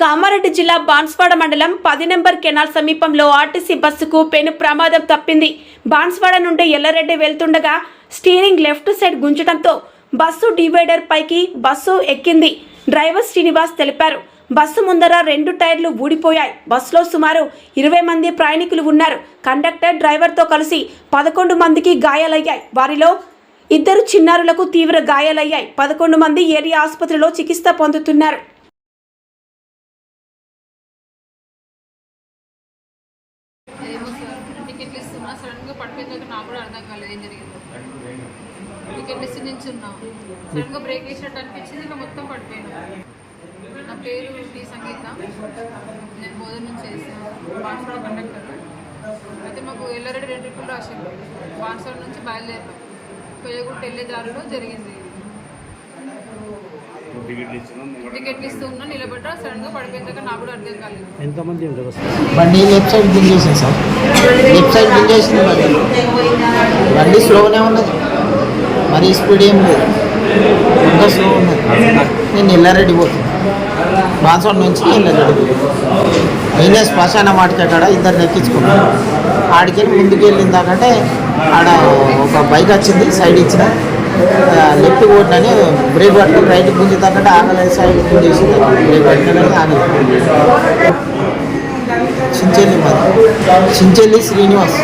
కామారెడ్డి జిల్లా బాన్స్వాడ మండలం పది నెంబర్ కెనాల్ సమీపంలో ఆర్టీసీ బస్సుకు పెను ప్రమాదం తప్పింది. బాన్స్వాడ నుండి ఎల్లారెడ్డి వెళ్తుండగా స్టీరింగ్ లెఫ్ట్ సైడ్ గుంజడంతో బస్సు డివైడర్ పైకి బస్సు ఎక్కింది. డ్రైవర్ శ్రీనివాస్ తెలిపారు. బస్సు ముందర రెండు టైర్లు ఊడిపోయాయి. బస్సులో సుమారు ఇరవై మంది ప్రయాణికులు ఉన్నారు. కండక్టర్ డ్రైవర్తో కలిసి పదకొండు మందికి గాయాలయ్యాయి. వారిలో ఇద్దరు చిన్నారులకు తీవ్ర గాయాలయ్యాయి. పదకొండు మంది ఏరియా ఆసుపత్రిలో చికిత్స పొందుతున్నారు. ఏమో సార్ టికెట్లు ఇస్తున్నా. సడన్గా పడిపోయిందాక నాకు కూడా అర్థం కాలేదు ఏం జరిగిందో. టికెట్లు ఇచ్చి నుంచి ఉన్నాం సడన్గా బ్రేక్ వేసినట్టు అనిపించింది ఇంకా మొత్తం పడిపోయాను. నా పేరు టి సంగీత. నేను బోధన నుంచి చేసాను బాన్స్వాడ కండక్టర్. అయితే మాకు ఎల్లారెడ్డి రెండు ట్రిప్పులు రాసింది బాన్స్వాడ నుంచి బయలుదేరాం కొయ్యగుట్ట వెళ్ళే దారిలో జరిగింది టికెట్లు పడిపోయిందాక నాకు కూడా అర్థం కాలేదు. ఎంతమంది ఉంటారు బండి లెఫ్ట్ సైడ్ గుంజేసింది సార్. లెఫ్ట్ సైడ్ గుంజేసింది బండి బండి స్లోనే ఉన్నది. మరీ స్పీడ్ ఏం లేదు. ఇంకా స్లో ఉన్నది? నేను ఎల్లారెడ్డి పోతున్నా. బాన్సోడ్ నుంచి ఎల్లారెడ్డి నేనే శ్మశాన మాటకి అక్కడ ఇద్దరు ఎక్కించుకున్నాను ఆడికెళ్ళి ముందుకు వెళ్ళిందాకంటే ఆడ ఒక బైక్ వచ్చింది సైడ్ ఇచ్చిన. లెఫ్ట్ కొట్టినని బ్రేక్ పట్టుకుని రైట్ తగ్గట్టు ఆగలేదు సైడ్ చేసింది బ్రేక్ పట్టుకుని ఆగలేదు చించెల్లి మాది చించెల్లి శ్రీనివాస్.